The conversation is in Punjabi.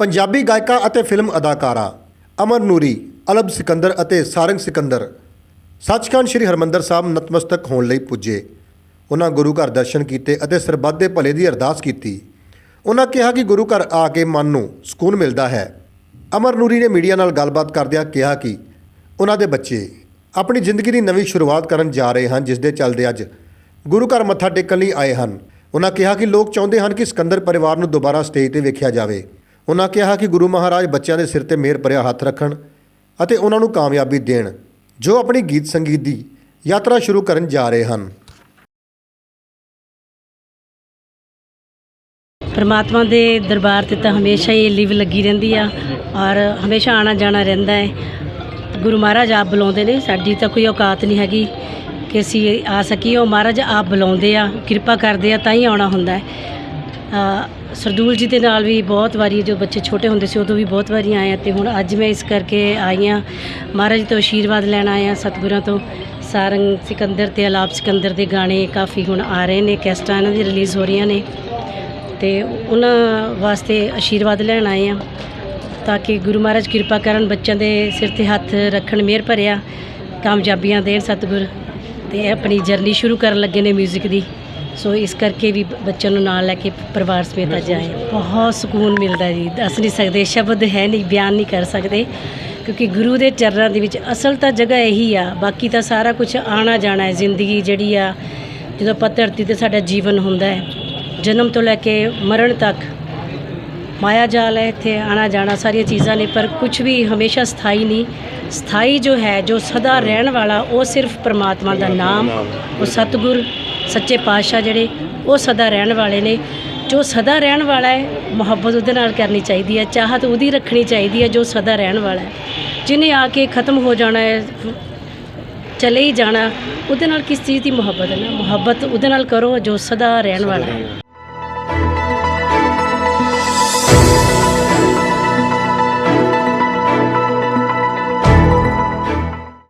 ਪੰਜਾਬੀ ਗਾਇਕਾ ਅਤੇ ਫਿਲਮ ਅਦਾਕਾਰਾ ਅਮਰ ਨੂਰੀ, ਅਲਬ ਸਿਕੰਦਰ ਅਤੇ ਸਾਰੰਗ ਸਿਕੰਦਰ। ਸੱਚਖੰਡ ਸ੍ਰੀ ਹਰਮੰਦਰ ਸਾਹਿਬ ਨਤਮਸਤਕ ਹੋਣ ਲਈ ਪੁੱਜੇ। ਉਹਨਾਂ ਗੁਰੂ ਘਰ ਦਰਸ਼ਨ ਕੀਤੇ ਅਤੇ ਸਰਬੱਤ ਦੇ ਭਲੇ ਦੀ ਅਰਦਾਸ ਕੀਤੀ। ਉਹਨਾਂ ਕਿਹਾ ਕਿ ਗੁਰੂ ਘਰ ਆ ਕੇ ਮਨ ਨੂੰ ਸਕੂਨ ਮਿਲਦਾ ਹੈ। ਅਮਰ ਨੂਰੀ ਨੇ ਮੀਡੀਆ ਨਾਲ ਗੱਲਬਾਤ ਕਰਦਿਆਂ ਕਿਹਾ ਕਿ ਉਹਨਾਂ ਦੇ ਬੱਚੇ ਆਪਣੀ ਜ਼ਿੰਦਗੀ ਦੀ ਨਵੀਂ ਸ਼ੁਰੂਆਤ ਕਰਨ ਜਾ ਰਹੇ ਹਨ, ਜਿਸ ਦੇ ਚੱਲਦੇ ਅੱਜ ਗੁਰੂ ਘਰ ਮੱਥਾ ਟੇਕਣ ਲਈ ਆਏ ਹਨ। ਉਹਨਾਂ ਕਿਹਾ ਕਿ ਲੋਕ ਚਾਹੁੰਦੇ ਹਨ ਕਿ ਸਿਕੰਦਰ ਪਰਿਵਾਰ ਨੂੰ ਦੁਬਾਰਾ ਸਟੇਜ ਤੇ ਵੇਖਿਆ ਜਾਵੇ। ਉਹਨਾਂ ਕਿਹਾ ਕਿ ਗੁਰੂ ਮਹਾਰਾਜ ਬੱਚਿਆਂ ਦੇ ਸਿਰ ਤੇ ਮਿਹਰ ਭਰਿਆ ਹੱਥ ਰੱਖਣ ਅਤੇ ਉਹਨਾਂ ਨੂੰ ਕਾਮਯਾਬੀ ਦੇਣ, ਜੋ ਆਪਣੀ ਗੀਤ ਸੰਗੀਤ ਦੀ ਯਾਤਰਾ ਸ਼ੁਰੂ ਕਰਨ ਜਾ ਰਹੇ ਹਨ। ਪਰਮਾਤਮਾ ਦੇ ਦਰਬਾਰ ਤੇ ਤਾਂ ਹਮੇਸ਼ਾ ਹੀ ਲਿਵ ਲੱਗੀ ਰਹਿੰਦੀ ਆ ਔਰ ਹਮੇਸ਼ਾ ਆਣਾ ਜਾਣਾ ਰਹਿੰਦਾ ਹੈ। ਗੁਰੂ ਮਹਾਰਾਜ ਆਪ ਬੁਲਾਉਂਦੇ ਨੇ, ਸਾਡੀ ਤਾਂ ਕੋਈ ਔਕਾਤ ਨਹੀਂ ਹੈਗੀ ਕਿ ਅਸੀਂ ਆ ਸਕੀਏ। ਉਹ ਮਹਾਰਾਜ ਆਪ ਬੁਲਾਉਂਦੇ ਆ, ਕਿਰਪਾ ਕਰਦੇ ਆ, ਤਾਂ ਹੀ ਆਉਣਾ ਹੁੰਦਾ ਹੈ। ਸਰਦੂਲ ਜੀ ਦੇ ਨਾਲ ਵੀ ਬਹੁਤ ਵਾਰੀ ਜੋ ਬੱਚੇ ਛੋਟੇ ਹੁੰਦੇ ਸੀ ਉਦੋਂ ਵੀ ਬਹੁਤ ਵਾਰੀ ਆਏ ਆ ਤੇ ਹੁਣ ਅੱਜ ਮੈਂ ਇਸ ਕਰਕੇ ਆਈ ਹਾਂ ਮਹਾਰਾਜ ਤੋਂ ਆਸ਼ੀਰਵਾਦ ਲੈਣ ਆਏ ਹਾਂ ਸਤਿਗੁਰਾਂ ਤੋਂ। ਸਾਰੰਗ ਸਿਕੰਦਰ ਤੇ ਅਲਾਪ ਸਿਕੰਦਰ ਦੇ ਗਾਣੇ ਕਾਫੀ ਹੁਣ ਆ ਰਹੇ ਨੇ, ਕੈਸਟਾਂ ਇਹਨਾਂ ਦੀ ਰਿਲੀਜ਼ ਹੋ ਰਹੀਆਂ ਨੇ। ਤੇ ਉਹਨਾਂ ਵਾਸਤੇ ਆਸ਼ੀਰਵਾਦ ਲੈਣ ਆਏ ਆ ਤਾਂ ਕਿ ਗੁਰੂ ਮਹਾਰਾਜ ਕਿਰਪਾ ਕਰਨ ਬੱਚਿਆਂ ਦੇ ਸਿਰ ਤੇ ਹੱਥ ਰੱਖਣ, ਮਿਹਰ ਭਰਿਆ, ਕਾਮਯਾਬੀਆਂ ਦੇਣ ਸਤਿਗੁਰ। ਤੇ ਆਪਣੀ ਜਰਨੀ ਸ਼ੁਰੂ ਕਰਨ ਲੱਗੇ ਨੇ 뮤직 ਦੀ। ਸੋ ਇਸ ਕਰਕੇ ਵੀ ਬੱਚਿਆਂ ਨੂੰ ਨਾਲ ਲੈ ਕੇ ਪਰਿਵਾਰ ਸਮੇਤ ਅੱਜ ਆਏ ਬਹੁਤ ਸਕੂਨ ਮਿਲਦਾ ਜੀ। ਦੱਸ ਨਹੀਂ ਸਕਦੇ, ਸ਼ਬਦ ਹੈ ਨਹੀਂ, ਬਿਆਨ ਨਹੀਂ ਕਰ ਸਕਦੇ, ਕਿਉਂਕਿ ਗੁਰੂ ਦੇ ਚਰਨਾਂ ਦੇ ਵਿੱਚ ਅਸਲ ਤਾਂ ਜਗ੍ਹਾ ਇਹੀ ਆ, ਬਾਕੀ ਤਾਂ ਸਾਰਾ ਕੁਝ ਆਣਾ ਜਾਣਾ ਹੈ। ਜ਼ਿੰਦਗੀ ਜਿਹੜੀ ਆ, ਜਦੋਂ ਆਪਾਂ ਧਰਤੀ ਤੇ ਸਾਡਾ ਜੀਵਨ ਹੁੰਦਾ ਹੈ, ਜਨਮ ਤੋਂ ਲੈ ਕੇ ਮਰਨ ਤੱਕ ਮਾਇਆ ਜਾਲ ਹੈ, ਇੱਥੇ ਆਣਾ ਜਾਣਾ ਸਾਰੀਆਂ ਚੀਜ਼ਾਂ ਨੇ, ਪਰ ਕੁਝ ਵੀ ਹਮੇਸ਼ਾ ਸਥਾਈ ਨਹੀਂ। ਸਥਾਈ ਜੋ ਹੈ, ਜੋ ਸਦਾ ਰਹਿਣ ਵਾਲਾ, ਉਹ ਸਿਰਫ ਪ੍ਰਮਾਤਮਾ ਦਾ ਨਾਮ, ਉਹ ਸਤਿਗੁਰ ਸੱਚੇ ਪਾਤਸ਼ਾਹ ਜਿਹੜੇ, ਉਹ ਸਦਾ ਰਹਿਣ ਵਾਲੇ ਨੇ। ਜੋ ਸਦਾ ਰਹਿਣ ਵਾਲਾ ਹੈ, ਮੁਹੱਬਤ ਉਹਦੇ ਨਾਲ ਕਰਨੀ ਚਾਹੀਦੀ ਹੈ, ਚਾਹਤ ਉਹਦੀ ਰੱਖਣੀ ਚਾਹੀਦੀ ਹੈ, ਜੋ ਸਦਾ ਰਹਿਣ ਵਾਲਾ ਹੈ। ਜਿਹਨੇ ਆ ਕੇ ਖਤਮ ਹੋ ਜਾਣਾ ਹੈ, ਚਲੇ ਹੀ ਜਾਣਾ, ਉਹਦੇ ਨਾਲ ਕਿਸ ਚੀਜ਼ ਦੀ ਮੁਹੱਬਤ ਹੈ ਨਾ? ਮੁਹੱਬਤ ਉਹਦੇ ਨਾਲ ਕਰੋ ਜੋ ਸਦਾ ਰਹਿਣ ਵਾਲਾ ਹੈ।